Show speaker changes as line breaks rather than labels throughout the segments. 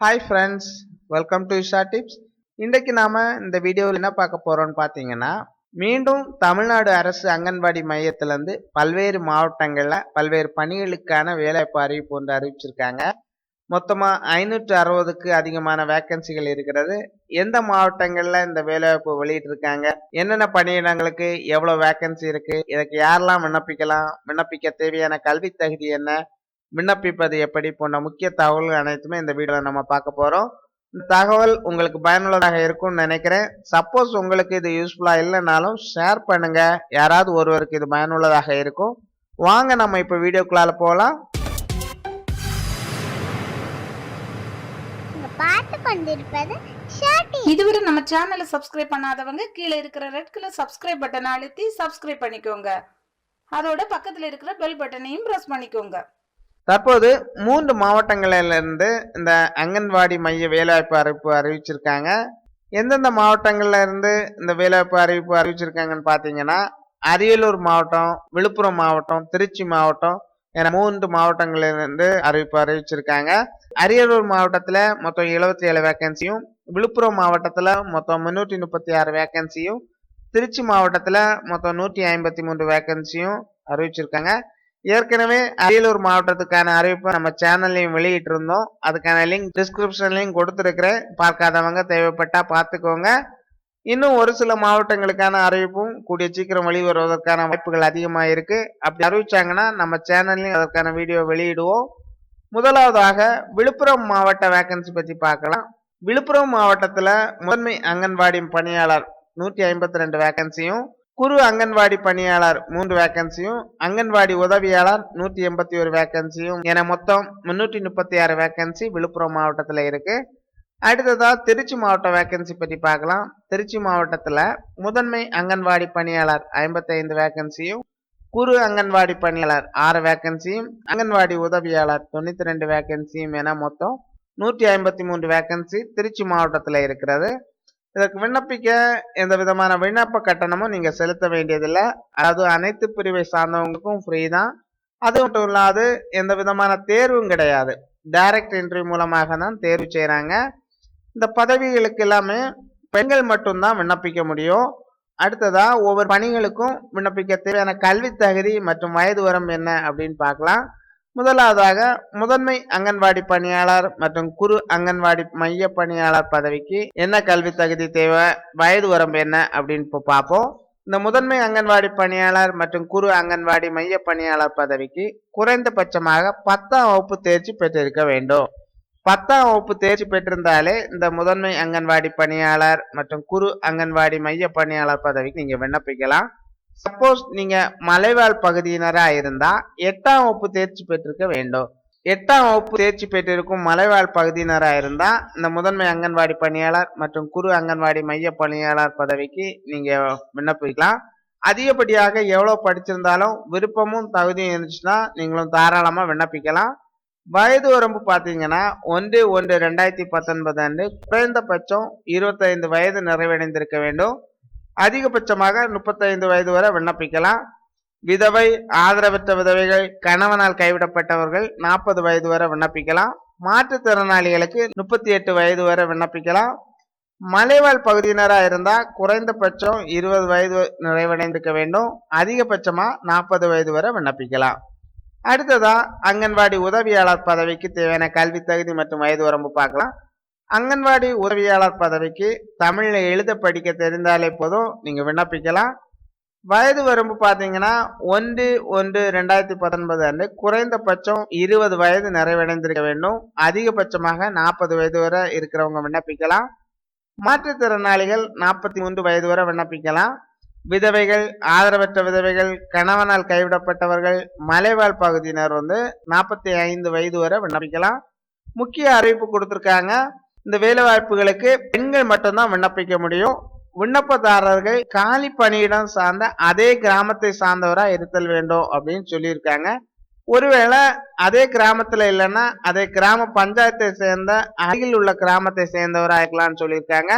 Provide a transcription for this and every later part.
Hi friends welcome to Isha tips இன்றைக்கு நாம் இந்த வீடியோவில் என்ன பார்க்க போகிறோம்னு பார்த்தீங்கன்னா மீண்டும் தமிழ்நாடு அரசு அங்கன்வாடி மையத்திலேருந்து பல்வேறு மாவட்டங்களில் பல்வேறு பணிகளுக்கான வேலைவாய்ப்பு அறிவிப்பு ஒன்று அறிவிச்சிருக்காங்க. மொத்தமாக ஐநூற்று அறுபதுக்கு அதிகமான வேக்கன்சிகள் இருக்கிறது. எந்த மாவட்டங்களில் இந்த வேலைவாய்ப்பு வெளியிட்டிருக்காங்க? என்னென்ன பணியிடங்களுக்கு எவ்வளோ வேக்கன்சி இருக்குது இதுக்கு யாரெல்லாம் விண்ணப்பிக்கலாம்? விண்ணப்பிக்க தேவையான கல்வி தகுதி என்ன? விண்ணப்பிப்பது எப்படி போன்ற முக்கிய தகவல்கள் அனைத்துமே இந்த வீடியோவில் நம்ம பார்க்க போகிறோம் இந்த தகவல் உங்களுக்கு பயனுள்ளதாக இருக்கும்னு நினைக்கிறேன். சப்போஸ் உங்களுக்கு இது யூஸ்ஃபுல்லாக இல்லைனாலும் ஷேர் பண்ணுங்க. யாராவது ஒருவருக்கு இது பயனுள்ளதாக இருக்கும். வாங்க நம்ம இப்போ வீடியோக்குள்ளால போகலாம்
பார்த்து கொண்டிருப்பது
இதுவரை நம்ம சேனலை சப்ஸ்கிரைப் பண்ணாதவங்க கீழே இருக்கிற ரெட் கலர் சப்ஸ்கிரைப் பட்டனை அழுத்தி சப்ஸ்கிரைப் பண்ணிக்கோங்க. அதோட பக்கத்துல இருக்கிற பெல் பட்டனையும் பிரஸ் பண்ணிக்கோங்க.
தற்போது மூன்று மாவட்டங்களிலிருந்து இந்த அங்கன்வாடி மைய வேலைவாய்ப்பு அறிவிப்பு அறிவிச்சிருக்காங்க. எந்தெந்த மாவட்டங்கள்ல இருந்து இந்த வேலைவாய்ப்பு அறிவிப்பு அறிவிச்சிருக்காங்கன்னு பார்த்தீங்கன்னா அரியலூர் மாவட்டம் விழுப்புரம் மாவட்டம் திருச்சி மாவட்டம் என மூன்று மாவட்டங்களிலிருந்து அறிவிப்பு அறிவிச்சிருக்காங்க. அரியலூர் மாவட்டத்தில் மொத்தம் எழுபத்தி ஏழு வேக்கன்சியும் விழுப்புரம் மாவட்டத்தில் மொத்தம் முன்னூற்றி முப்பத்தி ஆறு வேக்கன்சியும் திருச்சி மாவட்டத்தில் மொத்தம் நூற்றி ஐம்பத்தி மூன்று வேக்கன்சியும் அறிவிச்சிருக்காங்க. ஏற்கனவே அரியலூர் மாவட்டத்துக்கான அறிவிப்பை நம்ம சேனல்லையும் வெளியிட்டு இருந்தோம் அதுக்கான லிங்க் டிஸ்கிரிப்ஷன்லையும் கொடுத்துருக்கிறேன். பார்க்காதவங்க தேவைப்பட்டா பார்த்துக்கோங்க. இன்னும் ஒரு சில மாவட்டங்களுக்கான அறிவிப்பும் கூடிய சீக்கிரம் வெளிவருவதற்கான வாய்ப்புகள் அதிகமாக இருக்கு. அப்படி அறிவிச்சாங்கன்னா நம்ம சேனல்லையும் அதற்கான வீடியோ வெளியிடுவோம். முதலாவதாக விழுப்புரம் மாவட்ட வேக்கன்சி பற்றி பார்க்கலாம். விழுப்புரம் மாவட்டத்தில் முதன்மை அங்கன்வாடி பணியாளர் நூற்றி ஐம்பத்தி ரெண்டு வேக்கன்சியும் குரு அங்கன்வாடி பணியாளர் மூன்று வேக்கன்சியும் அங்கன்வாடி உதவியாளர் நூற்றி எண்பத்தி ஒரு வேக்கன்சியும் என மொத்தம் முன்னூற்றி முப்பத்தி ஆறு வேக்கன்சி விழுப்புரம் மாவட்டத்தில் இருக்கு. அடுத்ததாக திருச்சி மாவட்ட வேக்கன்சி பற்றி பார்க்கலாம். திருச்சி மாவட்டத்தில் முதன்மை அங்கன்வாடி பணியாளர் ஐம்பத்தைந்து வேக்கன்சியும் குறு அங்கன்வாடி பணியாளர் ஆறு வேக்கன்சியும் அங்கன்வாடி உதவியாளர் தொண்ணூற்றி ரெண்டு வேக்கன்சியும் என மொத்தம் நூற்றி ஐம்பத்தி மூன்று வேக்கன்சி திருச்சி மாவட்டத்தில் இருக்கிறது. இதற்கு விண்ணப்பிக்க எந்த விதமான விண்ணப்ப கட்டணமும் நீங்கள் செலுத்த வேண்டியதில்லை. அதாவது அனைத்து பிரிவை சார்ந்தவங்களுக்கும் ஃப்ரீ தான். அது மட்டும் இல்லாது எந்த விதமான தேர்வும் கிடையாது. டைரக்ட் என்ட்ரி மூலமாக தான் தேர்வு செய்கிறாங்க இந்த பதவிகளுக்கு எல்லாமே பெண்கள் மட்டும்தான் விண்ணப்பிக்க முடியும். அடுத்ததாக ஒவ்வொரு பணிகளுக்கும் விண்ணப்பிக்க தேவையான கல்வி தகுதி மற்றும் வயது வரம் என்ன அப்படின்னு பார்க்கலாம். முதலாவதாக முதன்மை அங்கன்வாடி பணியாளர் மற்றும் குறு அங்கன்வாடி மைய பணியாளர் பதவிக்கு என்ன கல்வி தகுதி தேவை வயது வரம்பு என்ன அப்படின்னு இப்போ பார்ப்போம். இந்த முதன்மை அங்கன்வாடி பணியாளர் மற்றும் குறு அங்கன்வாடி மைய பணியாளர் பதவிக்கு குறைந்தபட்சமாக பத்தாம் வகுப்பு தேர்ச்சி பெற்றிருக்க வேண்டும். பத்தாம் வகுப்பு தேர்ச்சி பெற்றிருந்தாலே இந்த முதன்மை அங்கன்வாடி பணியாளர் மற்றும் குறு அங்கன்வாடி மைய பணியாளர் பதவிக்கு நீங்கள் விண்ணப்பிக்கலாம். சப்போஸ் நீங்க மலைவாழ் பகுதியினரா இருந்தா எட்டாம் வகுப்பு தேர்ச்சி பெற்றிருக்க வேண்டும். எட்டாம் வகுப்பு தேர்ச்சி பெற்றிருக்கும் மலைவாழ் பகுதியினரா இருந்தா இந்த முதன்மை அங்கன்வாடி பணியாளர் மற்றும் குறு அங்கன்வாடி மைய பணியாளர் பதவிக்கு நீங்க விண்ணப்பிக்கலாம். அதிகப்படியாக எவ்வளோ படிச்சிருந்தாலும் விருப்பமும் தகுதியும் இருந்துச்சுன்னா நீங்களும் தாராளமாக விண்ணப்பிக்கலாம். வயது வரம்பு பார்த்தீங்கன்னா ஒன்று ஒன்று ரெண்டாயிரத்தி பத்தொன்பது அன்று குறைந்தபட்சம் இருபத்தைந்து வயது நிறைவடைந்திருக்க வேண்டும். அதிகபட்சமாக முப்பத்தைந்து வயது வரை விண்ணப்பிக்கலாம். விதவை ஆதரவற்ற விதவைகள் கணவனால் கைவிடப்பட்டவர்கள் நாற்பது வயது வரை விண்ணப்பிக்கலாம். மாற்றுத்திறனாளிகளுக்கு முப்பத்தி எட்டு வயது வரை விண்ணப்பிக்கலாம். மலைவாழ் பகுதியினராக இருந்தால் குறைந்தபட்சம் இருபது வயது நிறைவடைந்திருக்க வேண்டும். அதிகபட்சமாக நாற்பது வயது வரை விண்ணப்பிக்கலாம். அடுத்ததா அங்கன்வாடி உதவியாளர் பதவிக்கு தேவையான கல்வி தகுதி மற்றும் வயது வரம்பு பார்க்கலாம். அங்கன்வாடி உதவியாளர் பதவிக்கு தமிழில் எழுத படிக்க தெரிந்தாலே போதும். நீங்கள் விண்ணப்பிக்கலாம். வயது வரம்பு பார்த்தீங்கன்னா ஒன்று ஒன்று ரெண்டாயிரத்தி பத்தொன்பது அன்று குறைந்தபட்சம் இருபது வயது நிறைவடைந்திருக்க வேண்டும். அதிகபட்சமாக நாற்பது வயது வரை இருக்கிறவங்க விண்ணப்பிக்கலாம். மாற்றுத்திறனாளிகள் நாற்பத்தி மூன்று வயது வரை விண்ணப்பிக்கலாம். விதவைகள் ஆதரவற்ற விதவைகள் கணவனால் கைவிடப்பட்டவர்கள் மலைவாழ் பகுதியினர் வந்து நாற்பத்தி ஐந்து வயது வரை விண்ணப்பிக்கலாம். முக்கிய அறிவிப்பு கொடுத்துருக்காங்க. இந்த வேலை வாய்ப்புகளுக்கு பெண்கள் மட்டும்தான் விண்ணப்பிக்க முடியும். விண்ணப்பதாரர்கள் காலி பணியிடம் சார்ந்த அதே கிராமத்தை சார்ந்தவராக இருத்தல் வேண்டும் அப்படின்னு சொல்லியிருக்காங்க. ஒருவேளை அதே கிராமத்தில் இல்லைன்னா அதே கிராம பஞ்சாயத்தை சேர்ந்த அருகில் உள்ள கிராமத்தை சேர்ந்தவராக இருக்கலாம்னு சொல்லியிருக்காங்க.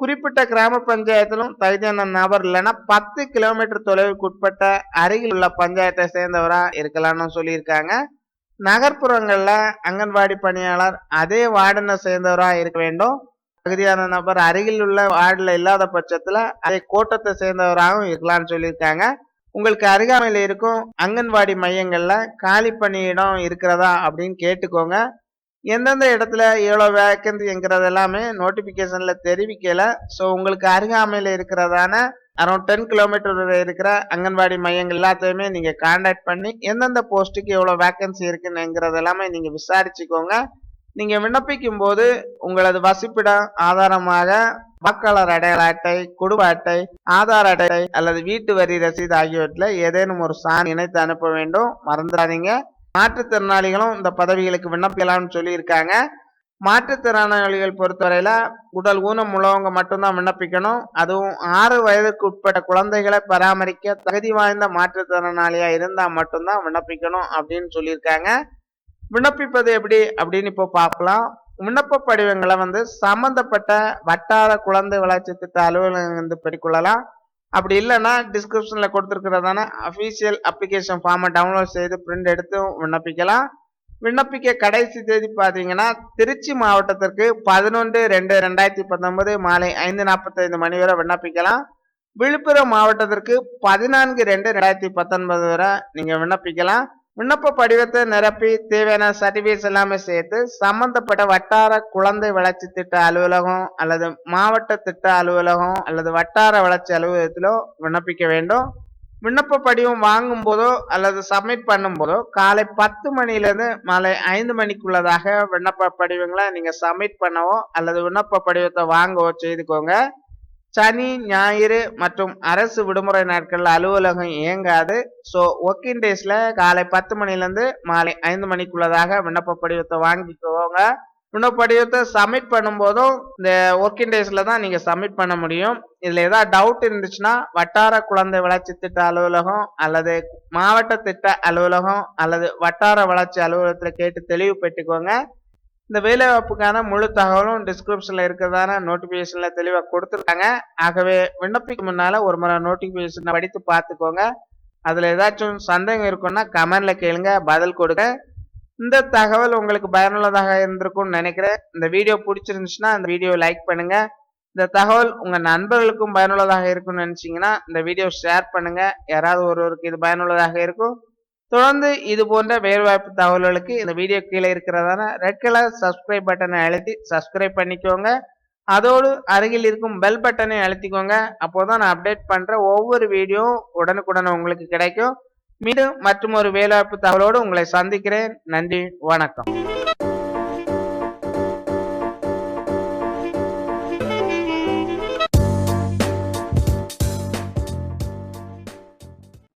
குறிப்பிட்ட கிராம பஞ்சாயத்திலும் தகுதியான நபர் இல்லைன்னா பத்து கிலோமீட்டர் தொலைவுக்கு உட்பட்ட அருகில் உள்ள பஞ்சாயத்தை சேர்ந்தவராக இருக்கலாம்னு சொல்லியிருக்காங்க. நகர்ப்புறங்களில் அங்கன்வாடி பணியாளர் அதே வார்டனை சேர்ந்தவராக இருக்க வேண்டும். தகுதியான நபர் அருகில் உள்ள வார்டில் இல்லாத பட்சத்தில் அதே கோட்டத்தை சேர்ந்தவராகவும் இருக்கலாம்னு சொல்லியிருக்காங்க. உங்களுக்கு அருகாமையில் இருக்கும் அங்கன்வாடி மையங்களில் காலி பணியிடம் இருக்கிறதா அப்படின்னு கேட்டுக்கோங்க. எந்தெந்த இடத்துல எவ்வளோ வேக்கன்சிங்கிறது எல்லாமே நோட்டிஃபிகேஷனில் தெரிவிக்கலை. ஸோ உங்களுக்கு அருகாமையில் இருக்கிறதான அரௌண்ட் டென் கிலோமீட்டர் இருக்கிற அங்கன்வாடி மையங்கள் எல்லாத்தையுமே நீங்கள் காண்டாக்ட் பண்ணி எந்தெந்த போஸ்ட்டுக்கு எவ்வளோ வேக்கன்சி இருக்குன்னுங்கிறது எல்லாமே நீங்கள் விசாரிச்சுக்கோங்க. நீங்கள் விண்ணப்பிக்கும் போது உங்களது வசிப்பிடம் ஆதாரமாக வாக்காளர் அடையாள அட்டை குடும்ப அட்டை ஆதார் அட்டை அல்லது வீட்டு வரி ரசீது ஆகியவற்றில் ஏதேனும் ஒரு சான் இணைத்து அனுப்ப வேண்டும். மறந்துடாதீங்க. மாற்றுத்திறனாளிகளும் இந்த பதவிகளுக்கு விண்ணப்பிக்கலாம்னு சொல்லியிருக்காங்க. மாற்றுத்திறனாளிகள் பொறுத்தவரையில் உடல் ஊனம் உள்ளவங்க மட்டும்தான் விண்ணப்பிக்கணும். அதுவும் ஆறு வயதுக்கு உட்பட்ட குழந்தைகளை பராமரிக்க தகுதி வாய்ந்த மாற்றுத்திறனாளியாக இருந்தால் மட்டும்தான் விண்ணப்பிக்கணும் அப்படின்னு சொல்லியிருக்காங்க. விண்ணப்பிப்பது எப்படி அப்படின்னு இப்போ பார்க்கலாம். விண்ணப்ப படிவங்களை வந்து சம்பந்தப்பட்ட வட்டார குழந்தை வளர்ச்சி திட்ட அலுவலகம் வந்து பெற்றுக்கொள்ளலாம். அப்படி இல்லைன்னா டிஸ்கிரிப்ஷனில் கொடுத்துருக்கிறதான அஃபீஷியல் அப்ளிகேஷன் ஃபார்மை டவுன்லோட் செய்து பிரிண்ட் எடுத்து விண்ணப்பிக்கலாம். விண்ணப்பிக்க கடைசி தேதி பார்த்தீங்கன்னா திருச்சி மாவட்டத்திற்கு பதினொன்று ரெண்டு ரெண்டாயிரத்தி பத்தொன்பது மாலை ஐந்து நாற்பத்தைந்து மணி வரை விண்ணப்பிக்கலாம். விழுப்புரம் மாவட்டத்திற்கு பதினான்கு ரெண்டு ரெண்டாயிரத்தி பத்தொன்பது வரை நீங்கள் விண்ணப்பிக்கலாம். விண்ணப்ப படிவத்தை நிரப்பி தேவையான சர்டிபிகேட்ஸ் எல்லாமே சேர்த்து சம்பந்தப்பட்ட வட்டார குழந்தை வளர்ச்சி திட்ட அலுவலகம் அல்லது மாவட்ட திட்ட அலுவலகம் அல்லது வட்டார வளர்ச்சி அலுவலகத்திலோ விண்ணப்பிக்க வேண்டும். விண்ணப்ப படிவம் வாங்கும் போதோ அல்லது சப்மிட் பண்ணும் போதோ காலை பத்து மணிலேருந்து மாலை ஐந்து மணிக்குள்ளதாக விண்ணப்ப படிவங்களை நீங்கள் சப்மிட் பண்ணவோ அல்லது விண்ணப்ப படிவத்தை வாங்கவோ செய்துக்கோங்க. சனி ஞாயிறு மற்றும் அரசு விடுமுறை நாட்களில் அலுவலகம் இயங்காது. ஸோ ஒர்க்கிங் டேஸில் காலை பத்து மணிலேருந்து மாலை ஐந்து மணிக்குள்ளதாக விண்ணப்ப படிவத்தை வாங்கிக்கோங்க. விண்ணப்ப படிவத்தை சப்மிட் பண்ணும்போதும் இந்த ஒர்க்கிங் டேஸில் தான் நீங்கள் சப்மிட் பண்ண முடியும். இதில் ஏதாவது டவுட் இருந்துச்சுன்னா வட்டார குழந்தை வளர்ச்சி திட்ட அலுவலகம் அல்லது மாவட்ட திட்ட அலுவலகம் அல்லது வட்டார வளர்ச்சி அலுவலகத்தில் கேட்டு தெளிவு பெற்றுக்கோங்க இந்த வேலைவாய்ப்புக்கான முழு தகவலும் டிஸ்கிரிப்ஷன்ல இருக்கிறதான நோட்டிபிகேஷன்ல தெளிவாக கொடுத்துருக்காங்க. ஆகவே விண்ணப்பிக்கு முன்னால ஒரு முறை நோட்டிபிகேஷனை படித்து பார்த்துக்கோங்க. அதுல ஏதாச்சும் சந்தேகம் இருக்குன்னா கமெண்ட்ல கேளுங்க பதில் கொடுங்க. இந்த தகவல் உங்களுக்கு பயனுள்ளதாக இருந்திருக்கும்னு நினைக்கிறேன். இந்த வீடியோ பிடிச்சிருந்துச்சுன்னா இந்த வீடியோ லைக் பண்ணுங்க. இந்த தகவல் உங்க நண்பர்களுக்கும் பயனுள்ளதாக இருக்கும்னு நினைச்சீங்கன்னா இந்த வீடியோ ஷேர் பண்ணுங்க. யாராவது ஒருவருக்கு இது பயனுள்ளதாக இருக்கும். தொடர்ந்து இது போன்ற வேலைவாய்ப்பு தகவல்களுக்கு இந்த வீடியோ கீழே இருக்கிறதான ரெட் கலர் சப்ஸ்கிரைப் பட்டனை அழுத்தி சப்ஸ்கிரைப் பண்ணிக்கோங்க. அதோடு அருகில் இருக்கும் பெல் பட்டனை அழுத்திக்கோங்க. அப்போதான் நான் அப்டேட் பண்ணுற ஒவ்வொரு வீடியோவும் உடனுக்குடன் உங்களுக்கு கிடைக்கும். மீண்டும் மற்றும் ஒரு வேலைவாய்ப்பு தகவலோடு உங்களை சந்திக்கிறேன். நன்றி வணக்கம்.